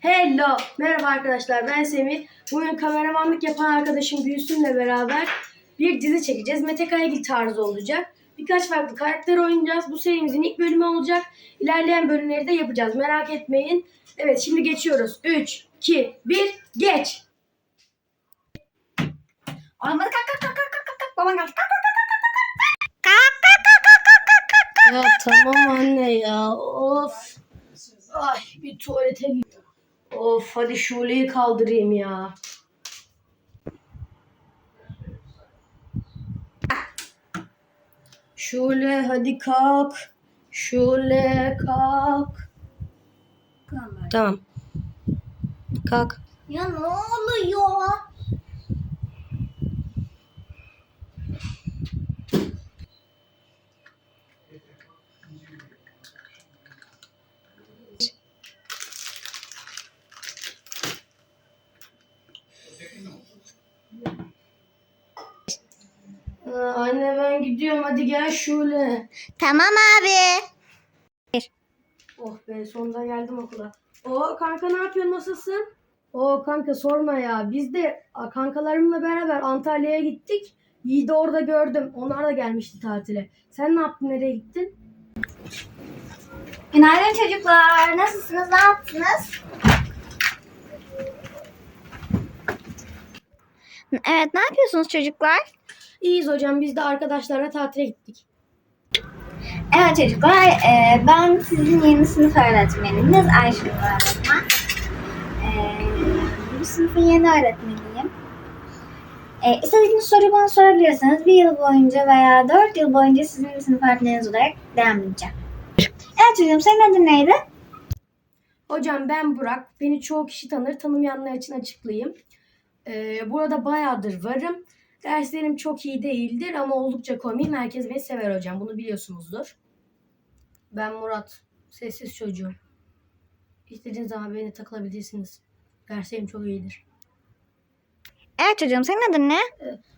Hello, merhaba arkadaşlar ben Semih. Bugün kameramanlık yapan arkadaşım Gülsüm'le beraber bir dizi çekeceğiz. Mete Kayagil tarzı olacak. Birkaç farklı karakter oynayacağız. Bu serimizin ilk bölümü olacak. İlerleyen bölümleri de yapacağız. Merak etmeyin. Evet şimdi geçiyoruz. 3, 2, 1, geç. Olmadı kalk kalk kalk kalk kalk kalk kalk baban kalk kalk Ya tamam anne ya. Of. Ay bir tuvalete git. Of hadi Şule'yi kaldırayım ya. Şule hadi kalk. Şule kalk. Tamam. Kalk. Ya ne oluyor? Anne ben gidiyorum hadi gel Şule. Tamam abi. Oh be sonunda geldim okula. O kanka ne yapıyorsun nasılsın? O kanka sorma ya. Biz de a, kankalarımla beraber Antalya'ya gittik. Yiğit'i orada gördüm. Onlar da gelmişti tatile. Sen ne yaptın? Nereye gittin? Günaydın çocuklar. Nasılsınız? Ne yaptınız? Evet, ne yapıyorsunuz çocuklar? İyiyiz hocam. Biz de arkadaşlarla tatile gittik. Evet çocuklar, e, ben sizin yeni sınıf öğretmeniniz Ayşe öğretmen. E, bu sınıfın yeni öğretmeniyim. E, istediğiniz soruyu bana sorabilirsiniz. Bir yıl boyunca veya dört yıl boyunca sizin sınıf öğretmeniniz olarak devam edeceğim. Evet çocuğum, senin adın neydi? Hocam ben Burak. Beni çoğu kişi tanır. Tanımayanlar için açıklayayım. Ee, burada bayağıdır varım. Derslerim çok iyi değildir ama oldukça komiyim. Herkes beni sever hocam. Bunu biliyorsunuzdur. Ben Murat. Sessiz çocuğum. İstediğiniz zaman beni takılabilirsiniz. Derslerim çok iyidir. Evet çocuğum, senin adın ne?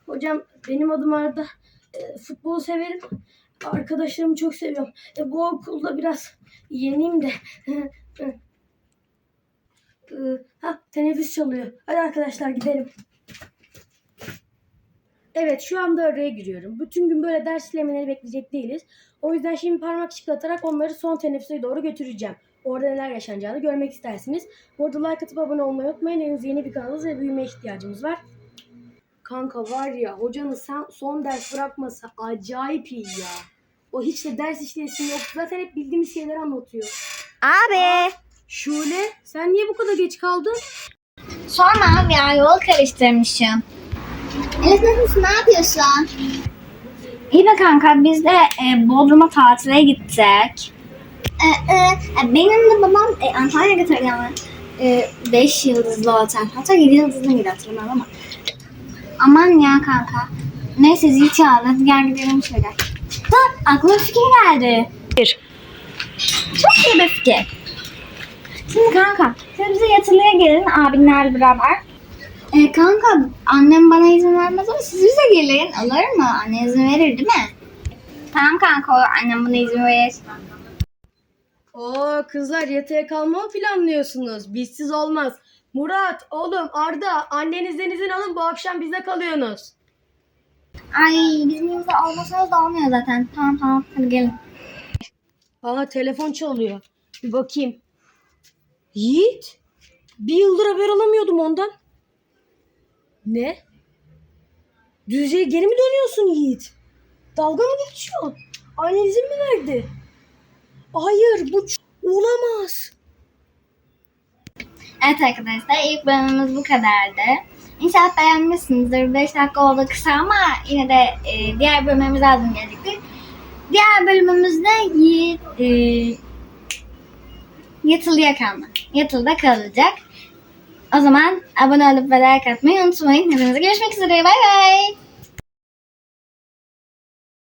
Hocam benim adım Arda. E, futbolu severim. Arkadaşlarımı çok seviyorum. E, bu okulda biraz yeniyim de. E, ha teneffüs çalıyor. Hadi arkadaşlar gidelim. Evet şu anda araya giriyorum. Bütün gün böyle ders işlemeleri bekleyecek değiliz. O yüzden şimdi parmak şıklatarak onları son teneffüse doğru götüreceğim. Orada neler yaşanacağını görmek istersiniz. Bu arada like atıp abone olmayı unutmayın. Henüz yeni bir kanalız ve büyümeye ihtiyacımız var. Kanka var ya hocanın sen son ders bırakması acayip iyi ya. O hiç de ders işleyesin yok. Zaten hep bildiğimiz şeyleri anlatıyor. Abi. Şule sen niye bu kadar geç kaldın? Sorma abi ya, yol karıştırmışım. Elif nasılsın, ne yapıyorsun? İyi be kanka, biz de e, Bodrum'a tatile gittik. E, e, benim de babam e, Antalya'ya getirdi ama 5 yıldızlı otel. Hatta 7 yıldızlı mıydı hatırlamıyorum ama. Aman ya kanka. Neyse zil çaldı. Gel gidelim şöyle. Dur aklıma fikir geldi. Bir. Çok iyi bir fikir. Şimdi kanka siz bize yatılıya gelin abinlerle beraber. E, kanka annem bana izin vermez ama siz bize gelin olur mu? Anne izin verir değil mi? Tamam kanka annem bana izin verir. Oo kızlar yatıya kalma mı planlıyorsunuz? Bizsiz olmaz. Murat, oğlum, Arda annenizden izin alın bu akşam bize kalıyorsunuz. Ay bizim yanımızda olmasanız da olmuyor zaten. Tamam tamam hadi gelin. Aa telefon çalıyor. Bir bakayım. Yiğit. Bir yıldır haber alamıyordum ondan. Ne? Düzce'ye geri mi dönüyorsun Yiğit? Dalga mı geçiyor? Annen izin mi verdi? Hayır bu olamaz. Evet arkadaşlar ilk bölümümüz bu kadardı. İnşallah beğenmişsinizdir. 5 dakika oldu kısa ama yine de e, diğer bölümümüz lazım gelecektir. Diğer bölümümüzde y- e, yatılıya kalma. Yatılıda kalacak. O zaman abone olup ve like atmayı unutmayın. Hepinize görüşmek üzere. Bay bay.